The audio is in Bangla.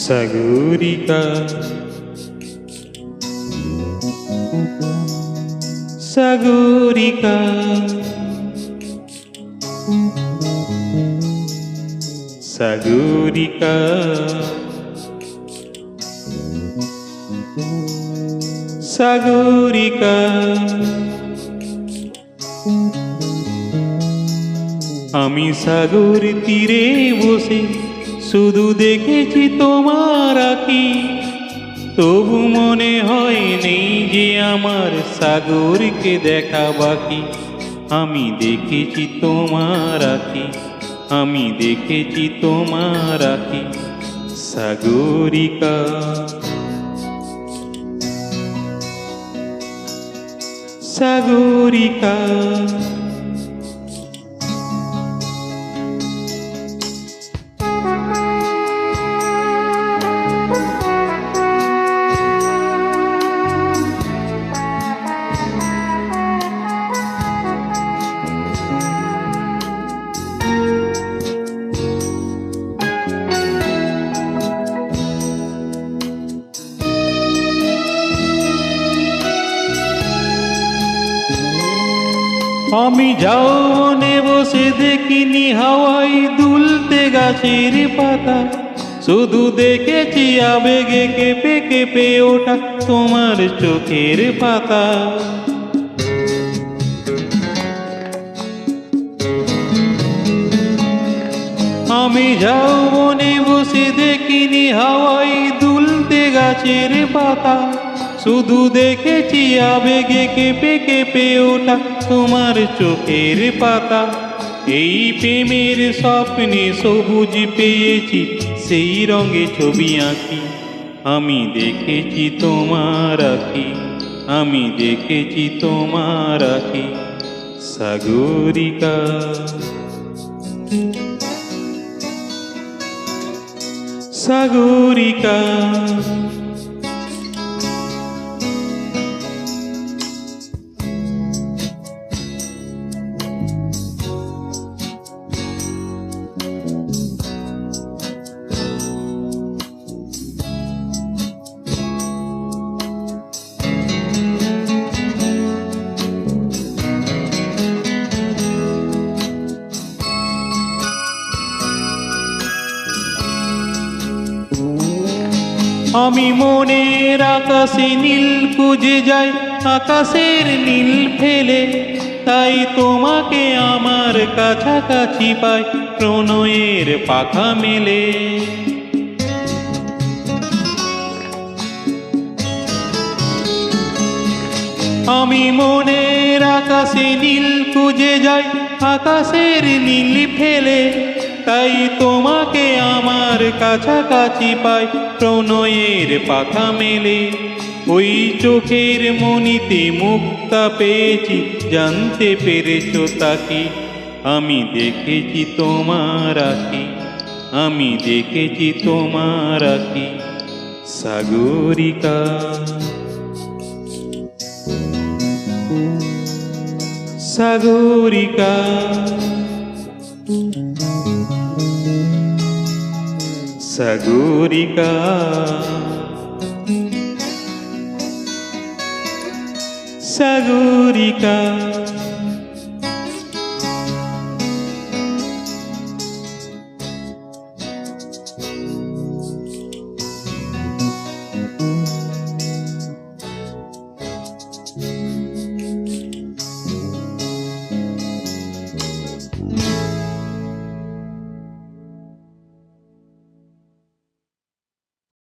সাগরিকা সাগরিকা সাগরিকা সাগরিকা আমি সাগর তীরে বসে শুধু দেখেছি তোমার আঁকি। তবু মনে হয় নেই যে আমার সাগরকে দেখা বাকি। আমি দেখেছি তোমার আঁকি, আমি দেখেছি তোমার আঁকি। সাগরিকা। সাগরিকা। আমি যাও মনে বসে দেখিনি হাওয়াই দুলতে গাছের পাতা। শুধু দেখেছি আবেগে কেঁপে কেঁপে ওঠা তোমার চোখের পাতা। আমি যাও মনে বসে দেখিনি হাওয়াই দুলতে গাছের পাতা। শুধু দেখেছি আবেগে কেঁপে কেঁপে ওঠা তোমার চোখের পাতা। এই প্রেমের স্বপ্নে সবুজ পেয়েছি, সেই রঙে ছবি আঁকি। আমি দেখেছি তোমার আঁকি, আমি দেখেছি তোমার আঁকি। সাগরিকা। সাগরিকা। আমি মনের আকাশে নীল খুঁজে যাই, আকাশের নীল ফেলে। তাই তোমাকে আমার কাছাকাছি পাই, প্রণয়ের পাখা মেলে। আমি মনের আকাশে নীল খুঁজে যাই, আকাশের নীল ফেলে। তাই তোমাকে আমার কাছাকাছি পাই প্রণয়ের পাখা মেলে। ওই চোখের মনিতে মুক্তা পেয়েছি, জানতে পেরেছ তাকে আমি দেখেছি তোমার আঁকি, আমি দেখেছি তোমার আঁকি, সাগরিকা। সাগরিকা। সাগরিকা সাগরিকা